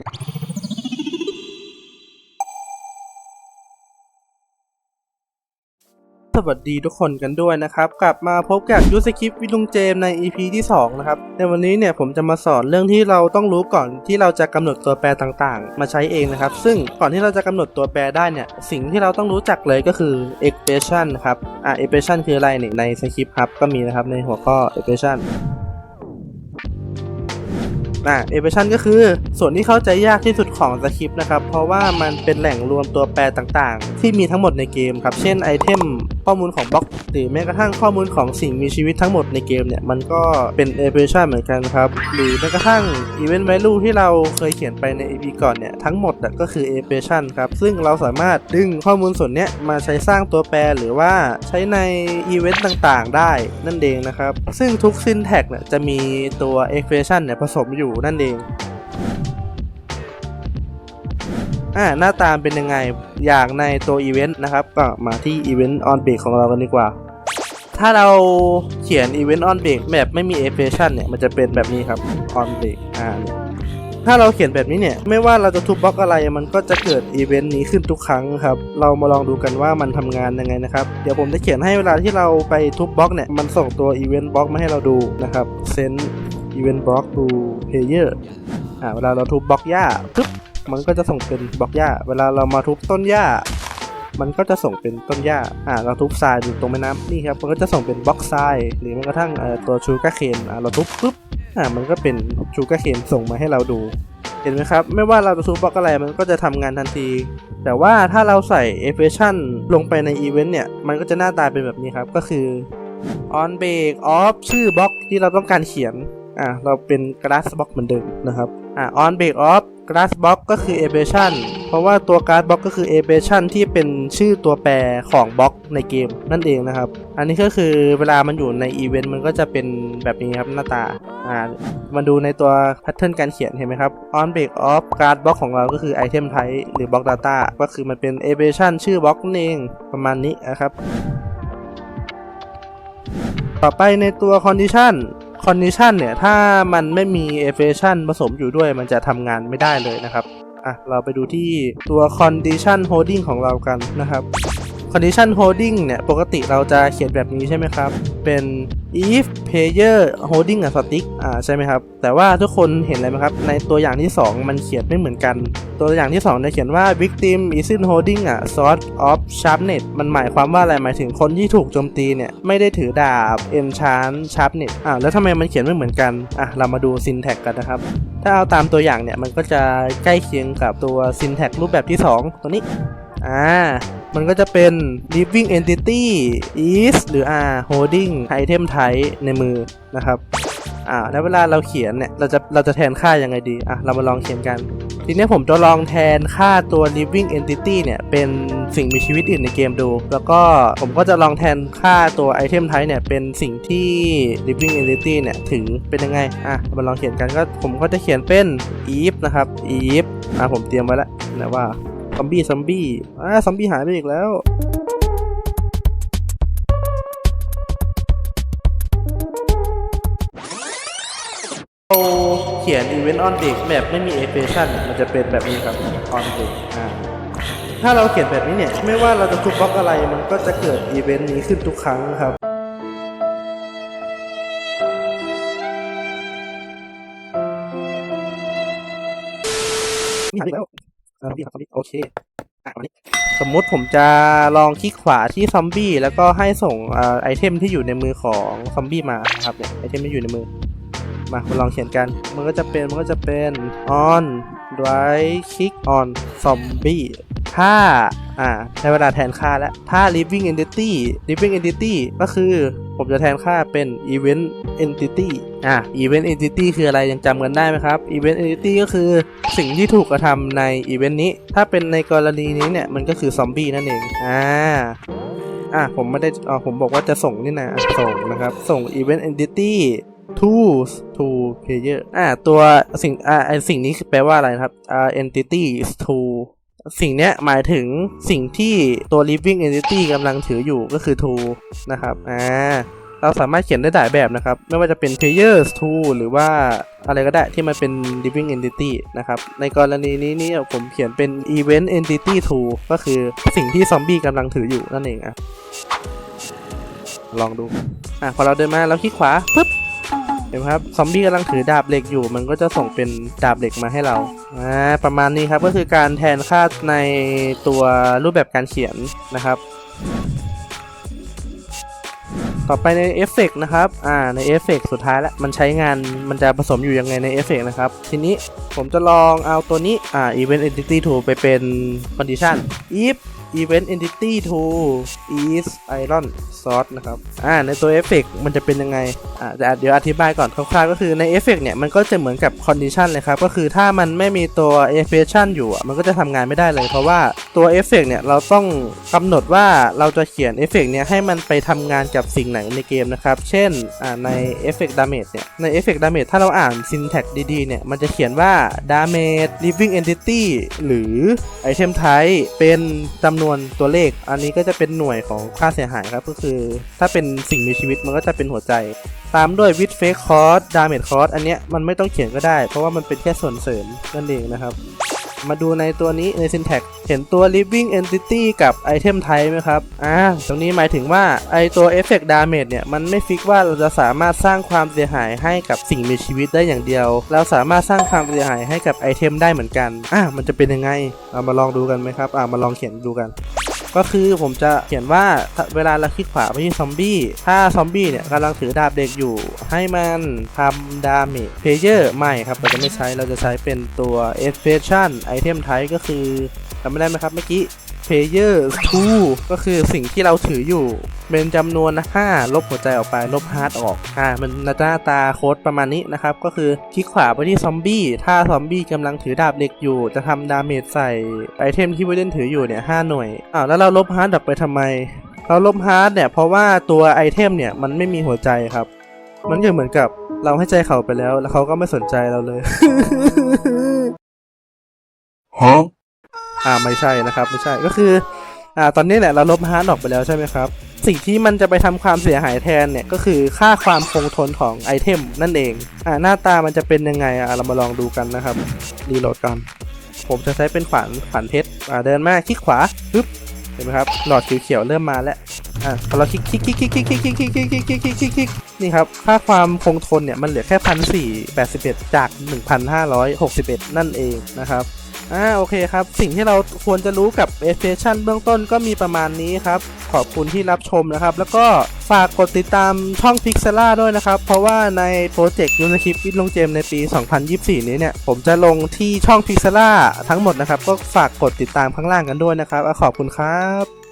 สวัสดีทุกคนกันด้วยนะครับ กลับมาพบกับยูสคริปวิลุงเจมใน EP ที่ 2 นะครับ ในวันนี้เนี่ยผมจะมาสอนเรื่องที่เราต้องรู้ก่อนที่เราจะกำหนดตัวแปรต่างๆ มาใช้เองนะครับ ซึ่งก่อนที่เราจะกำหนดตัวแปรได้เนี่ย สิ่งที่เราต้องรู้จักเลยก็คือ expression ครับ อ่า expression คืออะไรเนี่ยในสคริปต์ครับ ก็มีนะครับในหัวข้อ expression อะ expression ก็คือ ส่วนที่เข้าใจยากที่สุดของสคริปต์นะครับ เพราะว่ามันเป็นแหล่งรวมตัวแปรต่างๆ ที่มีทั้งหมดในเกมครับ เช่นไอเทม ข้อมูลของบล็อกหรือแม้กระทั่งข้อมูลของสิ่งมีชีวิตทั้งหมดในเกมเนี่ย มันก็เป็น expression เหมือนกันครับ หรือแม้กระทั่ง event value ที่เราเคยเขียนไปใน EP ก่อนเนี่ย ทั้งหมดอะก็คือ expression ครับ ซึ่งเราสามารถดึงข้อมูลส่วนเนี้ยมาใช้สร้างตัวแปรหรือว่าใช้ใน event ต่างๆ ได้นั่นเองนะครับ ซึ่งทุก syntax เนี่ยจะมีตัว expression เนี่ยผสมอยู่นั่นเอง อ่าหน้าตามเป็นยังไงอย่างในตัวอีเวนต์นะครับ ก็มาที่อีเวนต์ออนเบรกของเรากันดีกว่า ถ้าเราเขียนอีเวนต์ออนเบรกแบบไม่มีเอฟเฟชันเนี่ย มันจะเป็นแบบนี้ครับออนเบรกอ่าถ้าเราเขียนแบบนี้เนี่ย ไม่ว่าเราจะทุบบล็อกอะไรมันก็จะเกิดอีเวนต์นี้ขึ้นทุกครั้งครับ เรามาลองดูกันว่ามันทำงานยังไงนะครับ เดี๋ยวผมจะเขียนให้เวลาที่เราไปทุบบล็อกเนี่ย มันส่งตัวอีเวนต์บล็อกมาให้เราดูนะครับ send event block to player อ่าเวลาเราทุบบล็อกหญ้าปึ๊บ มันก็จะส่งเป็นบล็อกหญ้า เวลาเรามาทุบต้นหญ้า มันก็จะส่งเป็นต้นหญ้า อ่า เราทุบทรายอยู่ตรงแม่น้ำนี่ครับ มันก็จะส่งเป็นบล็อกทราย หรือแม้กระทั่งตัวชูการ์เคน อ่า เราทุบปุ๊บ อ่า มันก็เป็นชูการ์เคนส่งมาให้เราดู เห็นไหมครับ ไม่ว่าเราจะทุบบล็อกอะไร มันก็จะทำงานทันที แต่ว่าถ้าเราใส่ e f f e c t i o n ลงไปในอีเวนต์เนี่ย มันก็จะหน้าตาเป็นแบบนี้ครับ ก็คือ on break off ชื่อบล็อกที่เราต้องการเขียน อ่า เราเป็น glass box เหมือนเดิมนะครับ อ่า on break off glass box ก็คือ aberration เพราะว่าตัว glass box ก็คือ aberration ที่เป็นชื่อตัวแปรของบล็อกในเกมนั่นเองนะครับ อันนี้ก็คือเวลามันอยู่ในอีเวนต์มันก็จะเป็นแบบนี้ครับหน้าตา อ่ามาดูในตัว pattern การเขียนเห็นไหมครับ on break off glass box ของเราก็คือ item type หรือ block data ก็คือมันเป็น aberration ชื่อบล็อกนั่นเองประมาณนี้นะครับต่อไปในตัว condition คอนดิชันเนี่ย ถ้ามันไม่มีเอฟเฟชันผสมอยู่ด้วยมันจะทำงานไม่ได้เลยนะครับ อะ เราไปดูที่ตัว condition holding ของเรากันนะครับ condition holding เนี่ยปกติเราจะเขียนแบบนี้ใช่ไหมครับ เป็น if player holding a stick อ่าใช่ไหมครับ แต่ว่าทุกคนเห็นอะไรไหมครับ ในตัวอย่างที่ 2 มันเขียนไม่เหมือนกัน ตัวอย่างที่2เนี่ยเขียนว่า victim isn't holding a sword of sharpness มันหมายความว่าอะไรหมายถึงคนที่ถูกโจมตีเนี่ย ไม่ได้ถือดาบ enchant sharpness อ่าแล้วทำไมมันเขียนไม่เหมือนกันอะเรามาดู syntax กันนะครับถ้าเอาตามตัวอย่างเนี่ยมันก็จะใกล้เคียงกับตัว syntax รูปแบบที่ 2 ตัวนี้ อ่า มันก็จะเป็น living entity is หรือ r holding item type ในมือนะครับอ่าแล้วเวลาเราเขียนเนี่ย เราจะเราจะแทนค่ายังไงดี อะ เรามาลองเขียนกัน ทีนี้ผมจะลองแทนค่าตัว living entity เนี่ย เป็นสิ่งมีชีวิตอื่นในเกมดู แล้วก็ผมก็จะลองแทนค่าตัว item type เนี่ย เป็นสิ่งที่ living entity เนี่ย ถือเป็นยังไง อะ มาลองเขียนกันก็ผมก็จะเขียนเป็น if นะครับ if อะผมเตรียมไว้แล้วนะว่า ซอมบี้ซอมบี้อ่าซอมบี้หายไปอีกแล้วเราเขียน event on break แบบไม่มี expression มันจะเป็นแบบนี้ครับ on break อ่าถ้าเราเขียนแบบนี้เนี่ย ไม่ว่าเราจะทุบบล็อกอะไรมันก็จะเกิดอีเวนต์นี้ขึ้นทุกครั้งครับมีหายไปแล้ว ซอมบี้ซอมบี้โอเคสมมุติผมจะลองคลิกขวาที่ซอมบี้แล้วก็ให้ส่งอไอเทมที่อยู่ในมือของซอมบี้มาครับเนี่ยไอเทมที่อยู่ในมือ มามาลองเขียนกัน มันก็จะเป็นมันก็จะเป็น on right click on zombie ถ้าอ่าในเวลาแทนค่าแล้วถ้า living entity living entity ก็คือ ผมจะแทนค่าเป็น event entity อ่า event entity คืออะไรยังจำกันได้ไหมครับ event entity ก็คือสิ่งที่ถูกกระทำใน event นี้ ถ้าเป็นในกรณีนี้เนี่ย มันก็คือซอมบี้นั่นเอง อ่าอะผมไม่ได้อ๋อผมบอกว่าจะส่งนี่นะส่งนะครับ ส่ง event entity to to player อ่าตัวสิ่งอ่าไอสิ่งนี้แปลว่าอะไรครับอ่า entity to สิ่งเนี้ยหมายถึงสิ่งที่ตัว living entity กำลังถืออยู่ก็คือ to นะครับ อ่า เราสามารถเขียนได้หลายแบบนะครับ ไม่ว่าจะเป็น players to หรือว่าอะไรก็ได้ที่มันเป็น living entity นะครับ ในกรณีนี้นี่ผมเขียนเป็น event entity to ก็คือสิ่งที่ซอมบี้กำลังถืออยู่นั่นเองอะลองดู อะ พอเราเดินมาเราคลิกขวาปุ๊บ เห็นไหมครับซอมบี้กำลังถือดาบเหล็กอยู่ มันก็จะส่งเป็นดาบเหล็กมาให้เราอ่าประมาณนี้ครับก็คือการแทนค่าในตัวรูปแบบการเขียนนะครับ ต่อไปในเอฟเฟกต์นะครับอ่าในเอฟเฟกต์สุดท้ายแล้วมันใช้งานมันจะผสมอยู่ยังไงในเอฟเฟกต์นะครับ ทีนี้ผมจะลองเอาตัวนี้อ่า event entity to ไปเป็น condition if event entity to is iron source นะครับ อ่า ในตัวเอฟเฟกต์มันจะเป็นยังไง อ่าเดี๋ยวอธิบายก่อนคร่าวๆก็คือในเอฟเฟกต์เนี่ย มันก็จะเหมือนกับ condition เลยครับ ก็คือถ้ามันไม่มีตัว expression อยู่มันก็จะทำงานไม่ได้เลย เพราะว่าตัวเอฟเฟกต์เนี่ย เราต้องกำหนดว่าเราจะเขียนเอฟเฟกต์เนี่ย ให้มันไปทำงานกับสิ่งไหนในเกมนะครับ เช่น อ่า ในเอฟเฟกต์ damage เนี่ย ในเอฟเฟกต์ damage ถ้าเราอ่าน syntax ดีๆ เนี่ย มันจะเขียนว่า damage living entity หรือ item type เป็นจำำนวนตัวเลข อันนี้ก็จะเป็นหน่วยของค่าเสียหายครับ ก็คือ ถ้าเป็นสิ่งมีชีวิตมันก็จะเป็นหัวใจ ตามด้วยวิดเฟสคอร์สดาเมจคอร์สอันเนี้ยมันไม่ต้องเขียนก็ได้ เพราะว่ามันเป็นแค่ส่วนเสริมนั่นเองนะครับ มาดูในตัวนี้ใน syntax เห็นตัว living entity กับ item type ไหมครับ อ่า ตรงนี้หมายถึงว่าไอตัว effect damage เนี่ย มันไม่ฟิกว่าเราจะสามารถสร้างความเสียหายให้กับสิ่งมีชีวิตได้อย่างเดียว เราสามารถสร้างความเสียหายให้กับไอเทมได้เหมือนกัน อ่ามันจะเป็นยังไง เอามาลองดูกันไหมครับ อ่ามาลองเขียนดูกัน ก็คือผมจะเขียนว่าเวลาเราคลิกขวาไปที่ซอมบี้ ถ้าซอมบี้เนี่ยกำลังถือดาบเด็กอยู่ ให้มันทำดาเมจเพเยอร์ไม่ครับ เราจะไม่ใช้เราจะใช้เป็นตัว expression item type ก็คือจำไม่ได้ไหมครับเมื่อกี้ player 2ก็คือสิ่งที่เราถืออยู่ เป็นจำนวน5ลบหัวใจออกไป ลบฮาร์ดออกอ่ามันหน้าตาโค้ดประมาณนี้นะครับ ก็คือคลิกขวาไปที่ซอมบี้ ถ้าซอมบี้กำลังถือดาบเหล็กอยู่ จะทำดาเมจใส่ไอเทมที่ผู้เล่นถืออยู่เนี่ย5หน่วยอ้าวแล้วเราลบฮาร์ดออกไปทำไม เราลบฮาร์ดเนี่ยเพราะว่าตัวไอเทมเนี่ยมันไม่มีหัวใจครับ มันก็เหมือนกับเราให้ใจเขาไปแล้ว แล้วเขาก็ไม่สนใจเราเลย Huh? อ่าไม่ใช่นะครับไม่ใช่ก็คืออ่าตอนนี้แหละเราลบฮาร์ดออกไปแล้วใช่ไหมครับสิ่งที่มันจะไปทำความเสียหายแทนเนี่ยก็คือค่าความคงทนของไอเทมนั่นเองอ่าหน้าตามันจะเป็นยังไงอะเรามาลองดูกันนะครับรีโหลดกันผมจะใช้เป็นขวานขวานเพชรอ่าเดินมาคลิกขวาปึ๊บเห็นไหมครับหลอดเขียวๆเริ่มมาแล้วอ่าพอเราคลิกคลิกคลิกคลิกคลิกคลิกคลิกคลิกคลิกคลิกคลิกคลิกคลิกคลิกนี่ครับค่าความคงทนเนี่ยมันเหลือแค่พันสี่แปดสิบเอ็ดจากหนึ่งพันห้าร้อยหกสิบเอ็ดนั่นเองนะครับ อ่าโอเคครับ สิ่งที่เราควรจะรู้กับ e f f a t i o n เบื้องต้นก็มีประมาณนี้ครับ ขอบคุณที่รับชมนะครับ แล้วก็ฝากกดติดตามช่อง Pixela ด้วยนะครับ เพราะว่าในโปรเจกต์ยูนิคลิปวิดลงเจมในปี 2024 นี้เนี่ย ผมจะลงที่ช่อง Pixela ทั้งหมดนะครับ ก็ฝากกดติดตามข้างล่างกันด้วยนะครับขอบคุณครับ